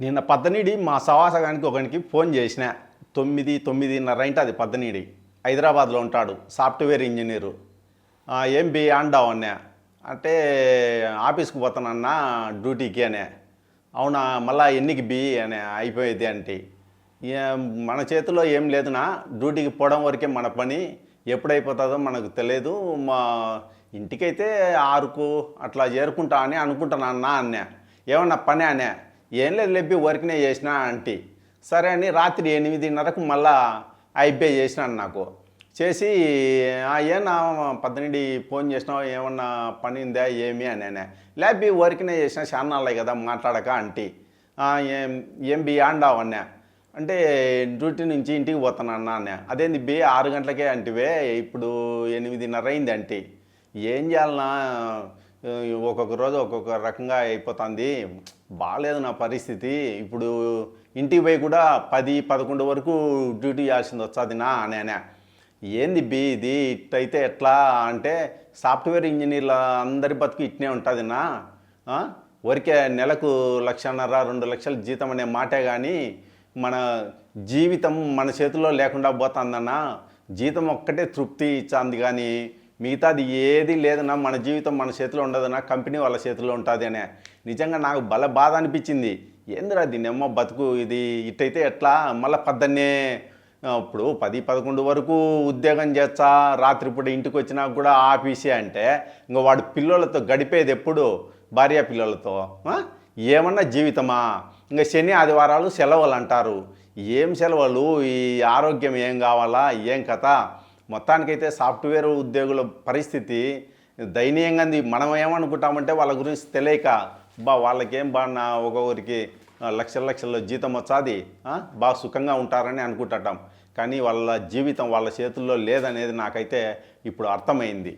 నిన్న పద్దనీడి మా సవాసగానికి ఒకనికి ఫోన్ చేసిన. తొమ్మిది తొమ్మిదిన్నర అయితే అది పద్దనీడి. హైదరాబాద్లో ఉంటాడు సాఫ్ట్వేర్ ఇంజనీరు. ఏం బి అండావు? అన్నా. అంటే ఆఫీస్కి పోతానన్నా డ్యూటీకి అనే అవునా మళ్ళా ఎన్నికి బి అనే అయిపోయేది అంటే. మన చేతిలో ఏం లేదునా? డ్యూటీకి పోవడం వరకే మన పని. ఎప్పుడైపోతుందో మనకు తెలియదు. మా ఇంటికైతే ఆరుకు అట్లా చేరుకుంటా అని అనుకుంటున్నా అన్నా. అన్నా ఏమన్నా పని అనే ఏం లేదు లేపి వర్క్నే చేసిన ఆంటీ. సరే అని రాత్రి ఎనిమిదిన్నరకు మళ్ళా ఐపే చేసినాను నాకు. చేసి ఏనా పద్దెనిమిది ఫోన్ చేసినావు? ఏమన్నా పని ఉందా? ఏమి? అని అనే. లేపి వర్క్నే చేసిన చాన్నాళ్ళే కదా మాట్లాడక ఆంటీ. ఏం ఏం బి ఆండావు? అన్నా. అంటే డ్యూటీ నుంచి ఇంటికి పోతాను అన్నా అదేంది బి ఆరు గంటలకే అంటివే ఇప్పుడు ఎనిమిదిన్నర అయింది ఆంటీ. ఏం చేయాలన్నా ఒక్కొక్క రోజు ఒక్కొక్క రకంగా అయిపోతుంది. బాగాలేదు నా పరిస్థితి. ఇప్పుడు ఇంటికి పోయి కూడా పది పదకొండు వరకు డ్యూటీ చేయాల్సింది వచ్చాది నా నేనే. అనే ఏంది బి ఇది? ఇట్టయితే ఎట్లా అంటే సాఫ్ట్వేర్ ఇంజనీర్ల అందరి బతుకు ఇట్నే ఉంటుంది నా. వరకే నెలకు లక్షన్నర రెండు లక్షల జీతం అనే మాటే కానీ మన జీవితం మన చేతిలో లేకుండా పోతుందన్న. జీతం ఒక్కటే తృప్తి ఇచ్చాంది కానీ మిగతాది ఏది లేదన్నా మన జీవితం మన చేతిలో ఉండదన్నా కంపెనీ వాళ్ళ చేతిలో ఉంటుంది అనే. నిజంగా నాకు బల బాధ అనిపించింది. ఏందిరా దీన్నేమో బతుకు ఇది ఇట్టయితే ఎట్లా? మళ్ళీ పద్దన్నే ఇప్పుడు పది పదకొండు వరకు ఉద్యోగం చేస్తా రాత్రిపూట ఇంటికి వచ్చినా కూడా ఆఫీసే అంటే ఇంకా వాడు పిల్లలతో గడిపేది ఎప్పుడు? భార్య పిల్లలతో ఏమన్నా జీవితమా? ఇంకా శని ఆదివారాలు సెలవులు అంటారు. ఏం సెలవులు? ఈ ఆరోగ్యం ఏం కావాలా? ఏం కథ? మొత్తానికైతే సాఫ్ట్వేర్ ఉద్యోగుల పరిస్థితి దయనీయంగా ఉంది. మనం ఏమనుకుంటామంటే వాళ్ళ గురించి తెలియక బా వాళ్ళకేం బా నా ఒక్కొక్కరికి లక్షల లక్షల జీతం వచ్చాది బాగా సుఖంగా ఉంటారని అనుకుంటాం. కానీ వాళ్ళ జీవితం వాళ్ళ చేతుల్లో లేదనేది నాకైతే ఇప్పుడు అర్థమైంది.